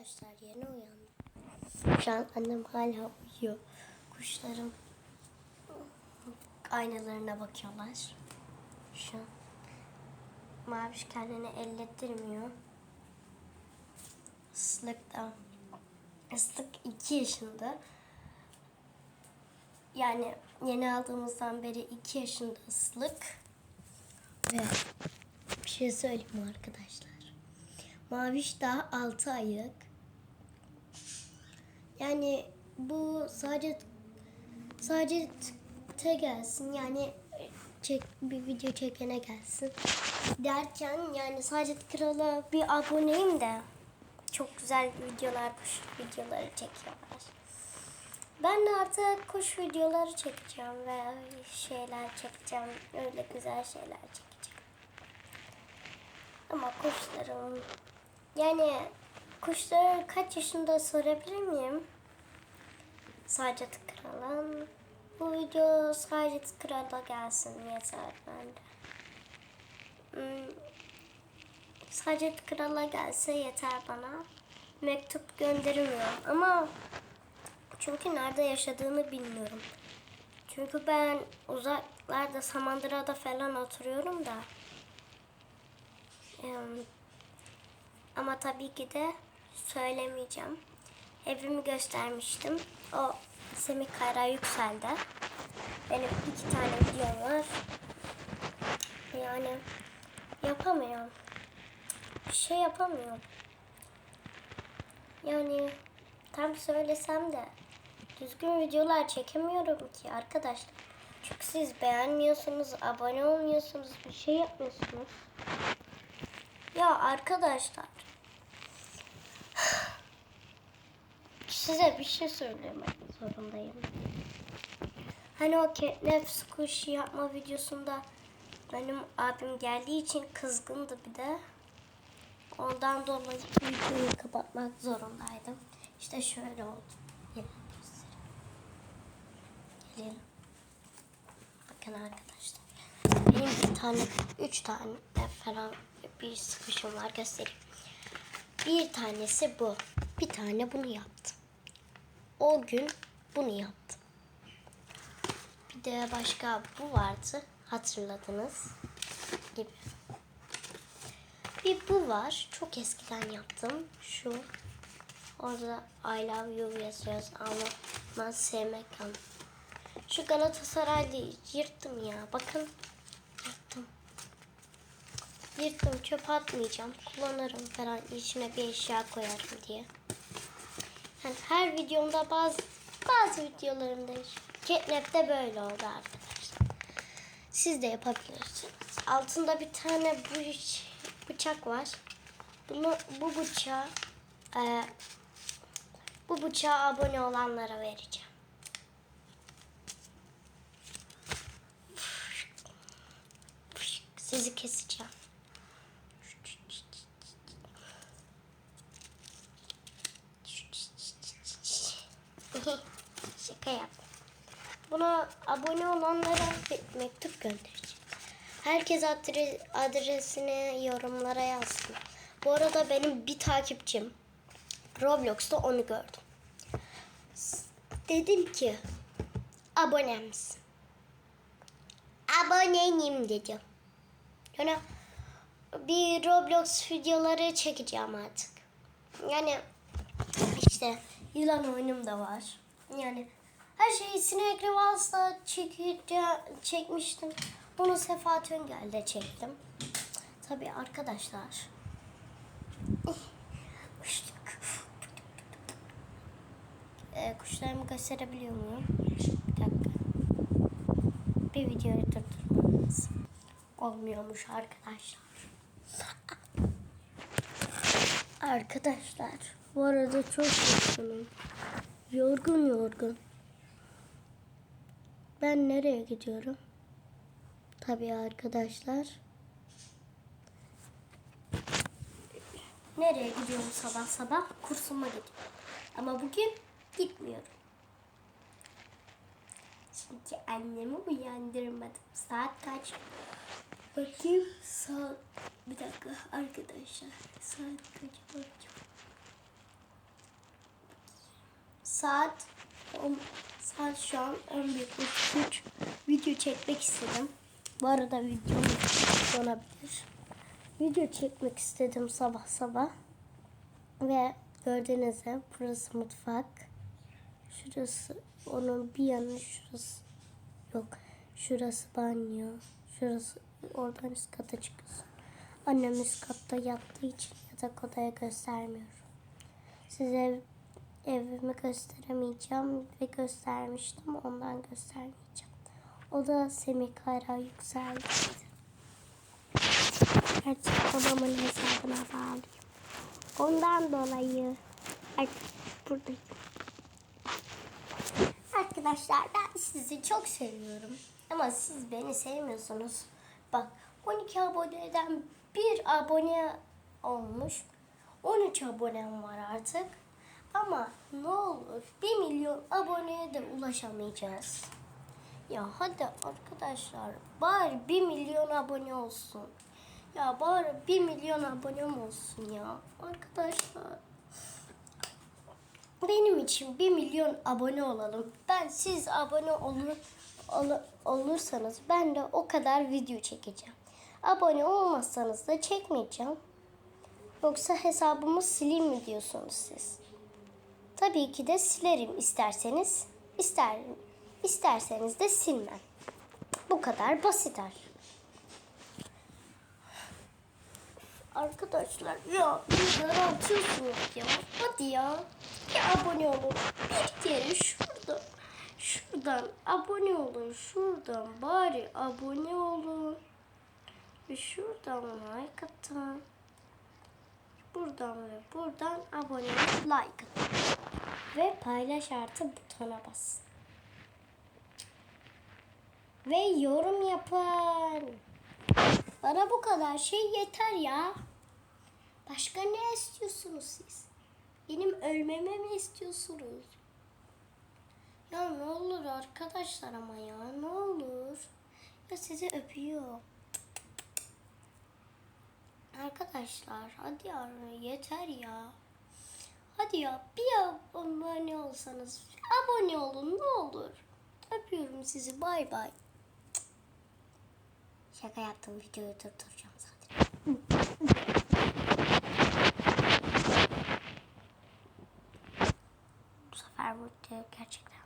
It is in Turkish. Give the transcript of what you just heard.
Arkadaşlar yeni uyandım. Şu an annem hala uyuyor. Kuşlarım aynalarına bakıyorlar. Şu an. Maviş kendini ellettirmiyor. Islık da. Islık 2 yaşında. Yani yeni aldığımızdan beri 2 yaşında ıslık. Ve bir şey söyleyeyim mi arkadaşlar. Maviş daha 6 aylık. Yani bu sadece sadece te gelsin yani çek bir video çekene gelsin derken yani sadece krala bir aboneyim de çok güzel videolar kuş videoları çekiyorlar. Ben de artık kuş videoları çekeceğim ve şeyler çekeceğim. Öyle güzel şeyler çekeceğim. Ama kuşlarım yani kuşları kaç yaşında sorabilir miyim? Sadece Kral'ın. Bu video sadece Kral'a gelsin yeter bende. Hmm. Sadece Kral'a gelse yeter bana. Mektup göndermiyor ama çünkü nerede yaşadığını bilmiyorum. Çünkü ben uzaklarda Samandıra'da falan oturuyorum da. Em, ama tabii ki de söylemeyeceğim. Evimi göstermiştim. O Semih Kayra Yüksel'de. Benim iki tane videom var. Yani yapamıyorum. Bir şey yapamıyorum. Yani tam söylesem de düzgün videolar çekemiyorum ki arkadaşlar. Çünkü siz beğenmiyorsunuz, abone olmuyorsunuz, bir şey yapmıyorsunuz. Ya arkadaşlar. Size bir şey söylemek zorundayım. Hani o Catnap kuş yapma videosunda benim abim geldiği için kızgındı bir de. Ondan dolayı videoyu kapatmak zorundaydım. İşte şöyle oldu. Gelin göstereyim. Gelelim. Bakın arkadaşlar. Benim bir tane, üç tane falan bir sıkışım var göstereyim. Bir tanesi bu. Bir tane bunu yaptım. O gün bunu yaptım. Bir de başka bu vardı. Hatırladınız gibi. Bir bu var. Çok eskiden yaptım. Şu. Orada I love you yazıyoruz ama ben sevmek anlamı. Şu Galatasaraylı yırttım ya. Bakın. Yırttım. Yırttım. Çöp atmayacağım. Kullanırım falan. içine bir eşya koyarım diye. Yani her videomda bazı bazı videolarımda Catnap'te böyle oldu arkadaşlar. Siz de yapabilirsiniz. Altında bir tane bıç, bıçak var. Bunu bu bıçağı e, bu bıçağı abone olanlara vereceğim. Sizi keseceğim. Şaka yaptım. Buna abone olanlara mektup göndereceğim. Herkes adre- adresini yorumlara yazsın. Bu arada benim bir takipçim Roblox'ta onu gördüm. Dedim ki abone misin? Abonenim dedim. Yani bir Roblox videoları çekeceğim artık. Yani işte yılan oyunum da var. Yani her şeyi Sinek Rivals'da çekece, çekmiştim. Bunu Sefa Öngel'de çektim. Tabii arkadaşlar. Uçtuk. Ee, kuşlarımı gösterebiliyor muyum? Bir dakika. Bir videoyu durdurmam. Olmuyormuş arkadaşlar. Arkadaşlar bu arada çok yorgunum. Yorgun yorgun. Ben nereye gidiyorum? Tabii arkadaşlar. Nereye gidiyorum sabah sabah? Kursuma gidiyorum. Ama bugün gitmiyorum. Çünkü annemi uyandırmadım. Saat kaç? Bakayım saat... Bir dakika arkadaşlar. Saat kaç bakayım. saat on- saat şu an 11.33 video çekmek istedim. Bu arada videom olabilir. Video çekmek istedim sabah sabah. Ve gördüğünüz gibi burası mutfak. Şurası onun bir yanı şurası. Yok. Şurası banyo. Şurası oradan üst kata çıkıyorsun. Annem üst katta yattığı için yatak odaya göstermiyorum. Size evimi gösteremeyeceğim ve göstermiştim. Ondan göstermeyeceğim. O da Semih Kara yükseldi. Gerçek babamın hesabına bağlıyım. Ondan dolayı artık buradayım. Arkadaşlar ben sizi çok seviyorum. Ama siz beni sevmiyorsunuz. Bak 12 aboneden bir abone olmuş. 13 abonem var artık. Ama ne olur 1 milyon aboneye de ulaşamayacağız. Ya hadi arkadaşlar bari 1 milyon abone olsun. Ya bari 1 milyon abonem olsun ya. Arkadaşlar benim için 1 milyon abone olalım. Ben siz abone olur, ol- olursanız ben de o kadar video çekeceğim. Abone olmazsanız da çekmeyeceğim. Yoksa hesabımı sileyim mi diyorsunuz siz? Tabii ki de silerim isterseniz. ister isterseniz de silmem. Bu kadar basit. Arkadaşlar ya bir daraltıyorsunuz ya. Hadi ya. Bir abone olun. Bir kere şurada. Şuradan abone olun. Şuradan bari abone olun. Ve şuradan like atın. Buradan ve buradan abone olup like atın. Ve paylaş artı butona basın. Ve yorum yapın. Bana bu kadar şey yeter ya. Başka ne istiyorsunuz siz? Benim ölmemi mi istiyorsunuz? Ya ne olur arkadaşlar ama ya ne olur. Ya sizi öpüyor. Arkadaşlar hadi ya yeter ya. Hadi ya bir abone olsanız abone olun ne olur. Öpüyorum sizi bay bay. Şaka yaptım videoyu durduracağım zaten. Bu sefer bu gerçekten